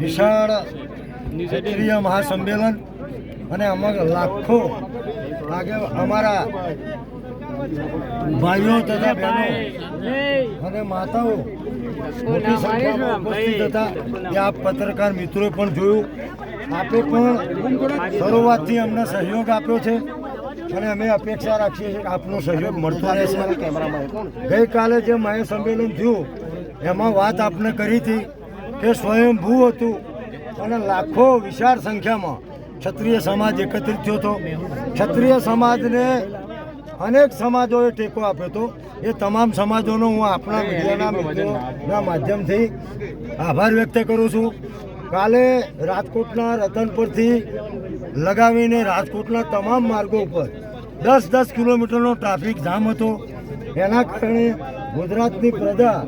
વિશાળ ક્ષત્રિય મહાસંમેલન અને અમારા લાખો અમારા ભાઈઓ તથા બહેનો અને માતાઓ મોટી સંખ્યામાં ઉપસ્થિત હતા. એ આપ પત્રકાર મિત્રોએ પણ જોયું. આપે પણ શરૂઆતથી અમને સહયોગ આપ્યો છે અને અમે અપેક્ષા રાખીએ છીએ કે આપનો સહયોગ મળતો રહેશે. ગઈકાલે જે મહાસંમેલન થયું, એમાં વાત આપને કરી હતી. કે સ્વયંભૂ હતું. અને લાખો વિશાળ સંખ્યામાં ક્ષત્રિય સમાજ એકત્રિત થયો હતો. ક્ષત્રિય સમાજને અનેક સમાજોએ ટેકો આપ્યો હતો. એ તમામ સમાજોનો હું આપણા મીડિયાના મિત્રોના માધ્યમથી આભાર વ્યક્ત કરું છું. કાલે રાજકોટના રતનપુરથી લગાવીને રાજકોટના તમામ માર્ગો ઉપર દસ દસ કિલોમીટરનો ટ્રાફિક જામ હતો. એના કારણે ગુજરાતની પ્રજા,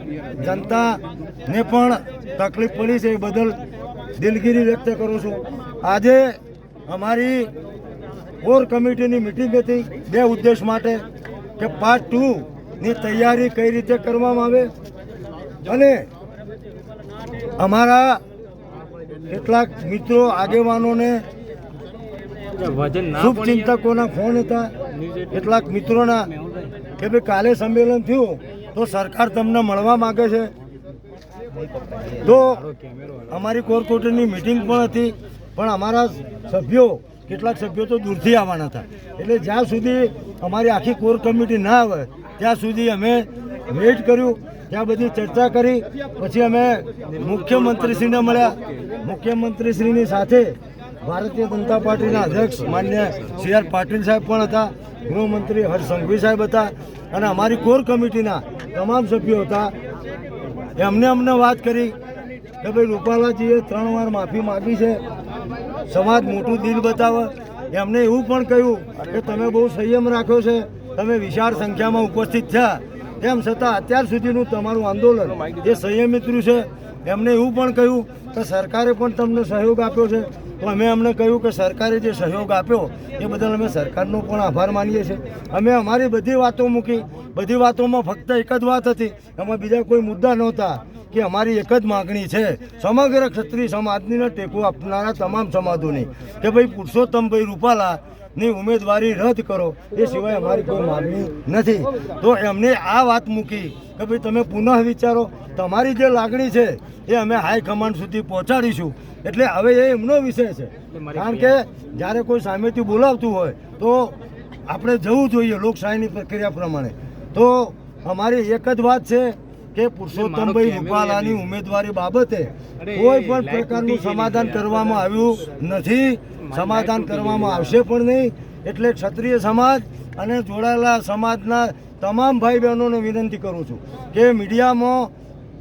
જનતાને પણ તકલીફ પડી છે એ બદલ દિલગીરી વ્યક્ત કરું છું. આજે અમારી કોર કમિટીની મિટિંગ હતી બે ઉદ્દેશ માટે, કે પાર્ટ ટુ ની તૈયારી કઈ રીતે કરવામાં આવે અને અમારા કેટલાક મિત્રો, આગેવાનોને શુભચિંતકોના ફોન હતા. કેટલાક મિત્રોના કે ભાઈ કાલે સંમેલન થયું તો સરકાર તમને મળવા માગે છે? તો અમારી કોર કોર્ટની મિટિંગ પણ હતી, પણ અમારા સભ્યો, કેટલાક સભ્યો તો દૂરથી આવવાના હતા. એટલે જ્યાં સુધી અમારી આખી કોર કમિટી ના આવે, ત્યાં સુધી અમે વેઇટ કર્યું, ત્યાં બધી ચર્ચા કરી, પછી અમે મુખ્યમંત્રીશ્રીને મળ્યા. મુખ્યમંત્રીશ્રીની સાથે ભારતીય જનતા પાર્ટીના અધ્યક્ષ માન્ય સી આર પાટીલ સાહેબ પણ હતા, ગૃહમંત્રી હર્ષ સંઘવી સાહેબ હતા, અને અમારી કોર કમિટીના તમામ સભ્યો હતા. એમને અમને વાત કરી કે ભાઈ રૂપાલાજીએ ત્રણ વાર માફી માગી છે. સમાજ મોટું દિલ બતાવે. એમને એવું પણ કહ્યું કે તમે બહુ સંયમ રાખ્યો છે. તમે વિશાળ સંખ્યામાં ઉપસ્થિત થયા. તેમ છતાં અત્યાર સુધીનું તમારું આંદોલન જે સંયમિત રહ્યું છે એમને એવું પણ કહ્યું કે સરકારે પણ તમને સહયોગ આપ્યો છે. તો અમે અમને કહ્યું કે સરકારે જે સહયોગ આપ્યો, એ બદલ અમે સરકારનો પણ આભાર માનીએ છીએ. અમે અમારી બધી વાતો મૂકી બધી વાતોમાં ફક્ત એક જ વાત હતી. એમાં બીજા કોઈ મુદ્દા નહોતા કે અમારી એક જ માગણી છે. સમગ્ર ક્ષત્રિય સમાજને ટેકો આપનારા તમામ સમાજોની કે ભાઈ પુરુષોત્તમભાઈ રૂપાલા ની ઉમેદવારી રદ કરો. એ સિવાય અમારી કોઈ માગણી નથી. તો એમને આ વાત મૂકી કે ભાઈ તમે પુનઃ વિચારો. તમારી જે લાગણી છે એ અમે હાઈકમાન્ડ સુધી પહોંચાડીશું. એટલે હવે એ એમનો વિષય છે. કારણ કે જ્યારે કોઈ સામેથી બોલાવતું હોય તો આપણે જવું જોઈએ લોકશાહીની પ્રક્રિયા પ્રમાણે. તો અમારી એક જ વાત છે કે પુરુષોત્તમભાઈ રૂપાલાની ઉમેદવારી બાબતે કોઈ પણ પ્રકારનું સમાધાન કરવામાં આવ્યું નથી. સમાધાન કરવામાં આવશે પણ નહીં. એટલે ક્ષત્રિય સમાજ અને જોડાયેલા સમાજના તમામ ભાઈ બહેનોને વિનંતી કરું છું કે મીડિયામાં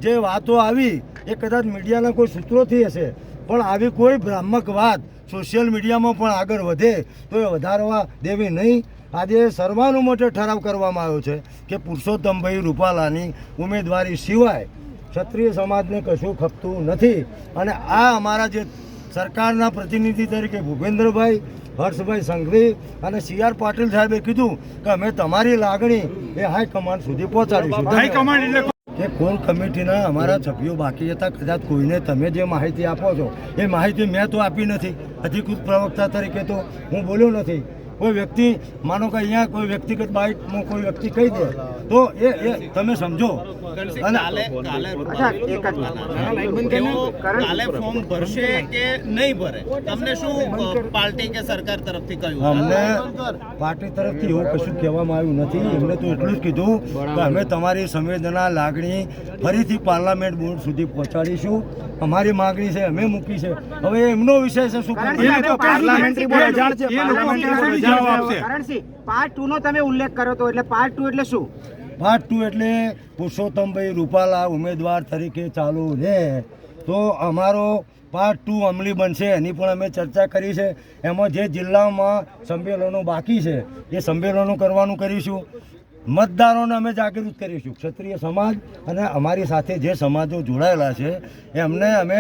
જે વાતો આવી એ કદાચ મીડિયાના કોઈ સૂત્રોથી હશે પણ આવી કોઈ ભ્રામક વાત સોશિયલ મીડિયામાં પણ આગળ વધે તો એ વધારવા દેવી નહીં. આજે સર્વાનુમતે ઠરાવ કરવામાં આવ્યો છે કે પુરુષોત્તમભાઈ રૂપાલાની ઉમેદવારી સિવાય ક્ષત્રિય સમાજને કશું ખપતું નથી. અને આ અમારા જે સરકારના પ્રતિનિધિ તરીકે ભૂપેન્દ્રભાઈ હર્ષભાઈ સંઘવી અને સી આર પાટીલ સાહેબે કીધું કે અમે તમારી લાગણી એ હાઈકમાન્ડ સુધી પહોંચાડીશું. કે કોલ કમિટીના અમારા સભ્યો બાકી હતા કદાચ કોઈને તમે જે માહિતી આપો છો. એ માહિતી મેં તો આપી નથી. અધિકૃત પ્રવક્તા તરીકે તો હું બોલ્યો નથી. કોઈ વ્યક્તિ માનો કે અહીંયા કોઈ વ્યક્તિગત બાઇકમાં કોઈ વ્યક્તિ કહી દે તો એ એ તમે સમજો. અને કાલે કાલે તેઓ કાલે ફોર્મ ભરશે કે નહીં ભરે? તમને શું પાર્ટી કે સરકાર તરફથી કહ્યું? અમને પાર્ટી તરફથી એવું કશું કહેવામાં આવ્યું નથી. એમને તો એટલું જ કીધું કે અમે તમારી સંવેદના લાગણી ફરીથી પાર્લામેન્ટ બોર્ડ સુધી પહોંચાડીશું. અમારી માગણી છે અમે મૂકી છે. હવે એમનો વિષય છે શું? પાર્લામેન્ટરી બોર્ડ છે. જવાબ આપશે. કરણસિંહ, પાર્ટ 2 નો તમે ઉલ્લેખ કર્યો તો એટલે પાર્ટ ટુ એટલે શું? પાર્ટ ટુ એટલે પુરુષોત્તમભાઈ રૂપાલા ઉમેદવાર તરીકે ચાલુ રહે. તો અમારો પાર્ટ ટુ અમલી બનશે એની પણ અમે ચર્ચા કરી છે. એમાં જે જિલ્લામાં સંમેલનો બાકી છે એ સંમેલનો કરવાનું કરીશું. મતદારોને અમે જાગૃત કરીશું. ક્ષત્રિય સમાજ અને અમારી સાથે જે સમાજો જોડાયેલા છે એમને અમે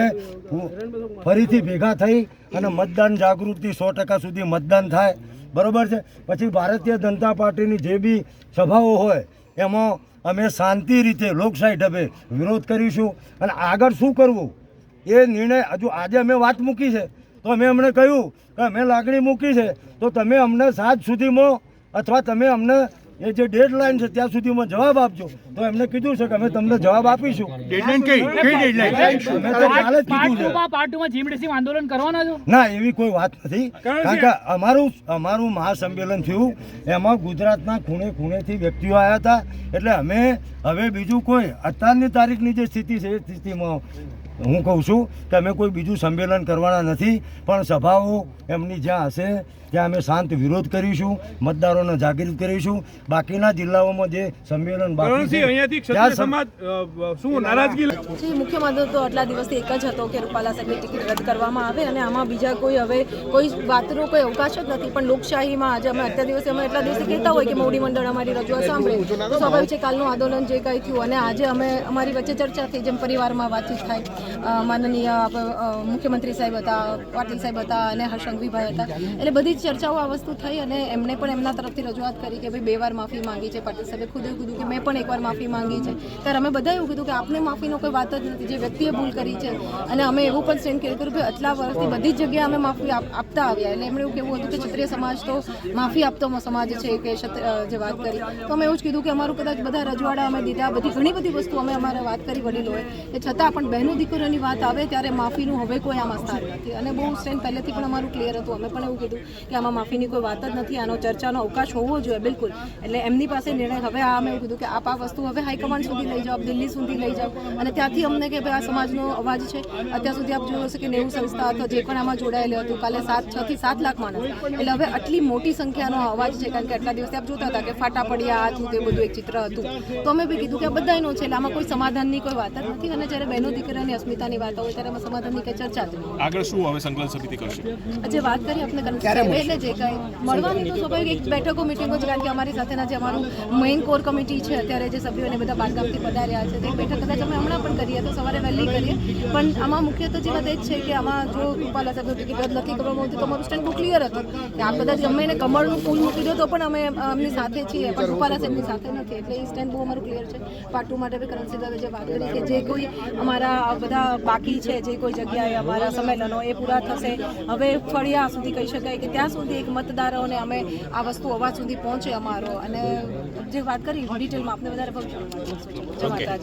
ફરીથી ભેગા થઈ અને મતદાન જાગૃતિ સો ટકા સુધી મતદાન થાય. બરોબર છે? પછી ભારતીય જનતા પાર્ટીની જે બી સભાઓ હોય, એમાં અમે શાંતિ રીતે લોકશાહી ઢબે વિરોધ કરીશું. અને આગળ શું કરવું? એ નિર્ણય હજુ આજે અમે વાત મૂકી છે. તો અમે અમને કહ્યું કે અમે લાગણી મૂકી છે. તો તમે અમને સાંજ સુધીમાં અથવા તમે અમને એ જે ડેડલાઈન છે ત્યાં સુધીમાં જવાબ આપજો. તો એમને કીધું છે કે અમે તમને જવાબ આપીશું. ડેડલાઈન કઈ? કઈ ડેડલાઈન મેં તો કાલે જ કીધું છે. પાર્ટ પાર્ટ જીમડીસી આંદોલન કરવાના છો? ના એવી કોઈ વાત નથી. કારણ કે અમારું અમારું મહાસંમેલન થયું. એમાં ગુજરાતના ખૂણે ખૂણેથી વ્યક્તિઓ આવ્યા હતા. એટલે અમે હવે બીજું કોઈ. અત્યારની તારીખની જે સ્થિતિ છે એ સ્થિતિમાં હું કહું છું કે અમે કોઈ બીજું સંમેલન કરવાના નથી પણ સભાઓ એમની જ્યાં હશે ત્યાં અમે શાંત વિરોધ કરીશું મતદારોને જાગૃત કરીશું. બાકીના જિલ્લાઓમાં જે સંમેલન બાકી છે અહીંયાથી ત્યાં ક્ષત્રિય સમ- સમાજ અ, શું નારાજગી જી મુખ્ય મુદ્દો તો આટલા દિવસથી એક જ હતો કે રૂપાલા સાહેબની ટિકિટ રદ કરવામાં આવે અને આમાં બીજા કોઈ હવે કોઈ વાતનો કોઈ અવકાશ જ નથી પણ લોકશાહીમાં આજે અમે અત્યાર દિવસે અમે એટલા દિવસે કહેતા હોય કે મોવડી મંડળ અમારી રજૂઆત સાંભળે. તો સ્વાભાવિક છે કાલનું આંદોલન જે કંઈ થયું અને આજે અમે અમારી વચ્ચે ચર્ચા થઈ જેમ પરિવારમાં વાતચીત થાય. માનનીય મુખ્યમંત્રી સાહેબ હતા, પાટીલ સાહેબ હતા અને હર્ષંઘવીભાઈ હતા. એટલે બધી જ ચર્ચાઓ આ વસ્તુ થઈ અને એમને પણ એમના તરફથી રજૂઆત કરી કે ભાઈ બે વાર માફી માંગી છે પાટીલ સાહેબે. ખુદે કીધું કે મેં પણ એકવાર માફી માંગી છે. ત્યારે અમે બધા એવું કીધું કે આપને માફીનો કોઈ વાત જ નથી. જે વ્યક્તિએ ભૂલ કરી છે અને અમે એવું પણ સ્ટેન્ડ કર્યું કે આટલા વર્ષથી બધી જ જગ્યાએ અમે માફી આપ- આપતા આવ્યા. એટલે એમણે એવું કેવું હતું કે ક્ષત્રિય સમાજ તો માફી આપતો સમાજ છે કે જે વાત કરી. તો અમે એવું જ કીધું કે અમારું કદાચ બધા રજવાડા અમે દીધા. બધી ઘણી બધી વસ્તુ અમે અમારે વાત કરી વડીલોએ. એ છતાં પણ બહેનો દીકરીઓની વાત આવે ત્યારે માફીનું હવે કોઈ આમાં સ્થાન નથી. અને બહુ સ્ટેન્ડ પહેલેથી પણ અમારું ક્લિયર હતું. અમે પણ એવું કીધું કે આમાં માફીની કોઈ વાત જ નથી. આનો ચર્ચાનો અવકાશ હોવો જોઈએ, બિલકુલ. એટલે એમની પાસે નિર્ણય હવે આ અમે એવું કીધું કે આપ આ વસ્તુ હવે હાઈકમાન્ડ સુધી લઈ જાઓ દિલ્હી સુધી લઈ જાઓ. અને ત્યાંથી અમને કે ભાઈ આ સમાજનો અવાજ છે. અત્યાર સુધી આપ જોયું હશે કે નેવું સંસ્થા અથવા જે પણ આમાં જોડાયેલું હતું, કાલે સાત, છ થી સાત લાખ માણસ. એટલે હવે આટલી મોટી સંખ્યાનો અવાજ છે, કારણ કે આટલા દિવસે આપ જોતા હતા કે ફાટા પડ્યા, આ થયું, તે બધું એક ચિત્ર હતું. તો અમે બી કીધું કે આ બધાનો છે, એટલે આમાં કોઈ સમાધાનની કોઈ વાત જ નથી. અને જ્યારે બહેનો દીકરાની અસ્મિતાની વાત હોય ત્યારે સમાધાનની કંઈ ચર્ચા જ નહીં. આગળ શું હવે સંકલન સમિતિ કરશે? આજે વાત કરી આપણે એટલે જે કાંઈ મળવાની તો સ્વાભાવિક એક બેઠકો મિટિંગો છે કારણ કે અમારી સાથેના જે અમારું મેઇન કોર કમિટી છે અત્યારે જે સભ્યોને બધા બાંધકામથી પધાર્યા છે તે બેઠક કદાચ અમે હમણાં પણ કરીએ તો સવારે વહેલી કરીએ. પણ આમાં મુખ્ય તો જે વાત એ જ છે કે આમાં જો રૂપાલા સાહેબ ટિકિટ રદ નથી કરવામાં આવતી તો અમારું સ્ટેન્ડ બહુ ક્લિયર હતું. કે આ કદાચ ગમે એને કમળનું ફૂલ મૂકી દો તો પણ અમે અમની સાથે છીએ પણ રૂપાલા સાહેબની સાથે નથી એટલે એ સ્ટેન્ડ બહુ અમારું ક્લિયર છે. પાટુ માટે બી કરન્સી સાહેબે જે વાત કરી કે જે કોઈ અમારા આ બધા બાકી છે જે કોઈ જગ્યાએ અમારા સંમેલનો એ પૂરા થશે. હવે ફળિયા સુધી કહી શકાય કે ત્યાં સુધી એક મતદારોને અમે આ વસ્તુ અવાજ સુધી પહોંચે અમારો. અને જે વાત કરી ડિટેલમાં આપને વધારે માતાજી.